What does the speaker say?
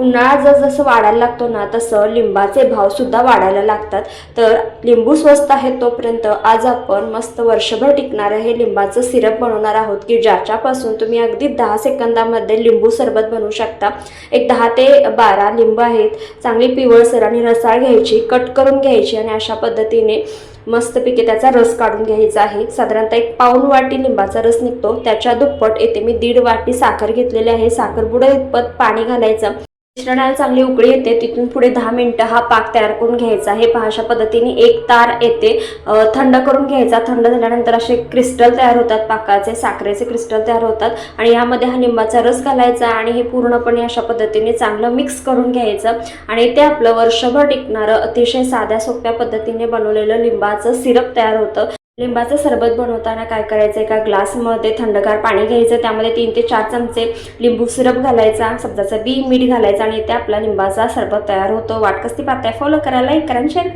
उन्हाळा जसजसं वाढायला लागतो ना तसं लिंबाचे भाव सुद्धा वाढायला लागतात. तर लिंबू स्वस्त आहे तोपर्यंत आज आपण मस्त वर्षभर टिकणारं हे लिंबाचं सिरप बनवणार आहोत की ज्याच्यापासून तुम्ही अगदी दहा सेकंदामध्ये लिंबू सरबत बनवू शकता. एक दहा ते बारा लिंब आहेत चांगली पिवळसर आणि रसाळ घ्यायची कट करून घ्यायची आणि अशा पद्धतीने मस्तपैकी त्याचा रस काढून घ्यायचा आहे. साधारणतः एक पाऊन वाटी लिंबाचा रस निघतो त्याच्या दुप्पट येथे मी दीड वाटी साखर घेतलेली आहे. साखर इतपत पाणी घालायचं. मिश्रणाला चांगली उकळी येते. तिथून पुढे दहा मिनटं हा पाक तयार करून घ्यायचा. आहे पहा अशा पद्धतीने एक तार येते. थंड करून घ्यायचा. थंड झाल्यानंतर असे क्रिस्टल तयार होतात पाकाचे साखरेचे क्रिस्टल तयार होतात आणि यामध्ये हा लिंबाचा रस घालायचा आणि हे पूर्णपणे अशा पद्धतीने चांगलं मिक्स करून घ्यायचं आणि ते आपलं वर्षभर टिकणारं अतिशय साध्या सोप्या पद्धतीने बनवलेलं लिंबाचं सिरप तयार होतं. लिंबाचं सरबत बनवताना काय करायचं? एका ग्लासमध्ये थंडगार पाणी घ्यायचं. त्यामध्ये तीन ते चार चमचे लिंबू सिरप घालायचा सब्जाचं बी मीठ घालायचं आणि ते आपला लिंबाचा सरबत तयार होतो. वाटकस्ती कसती फॉलो करा लाईक करा शेअर करा.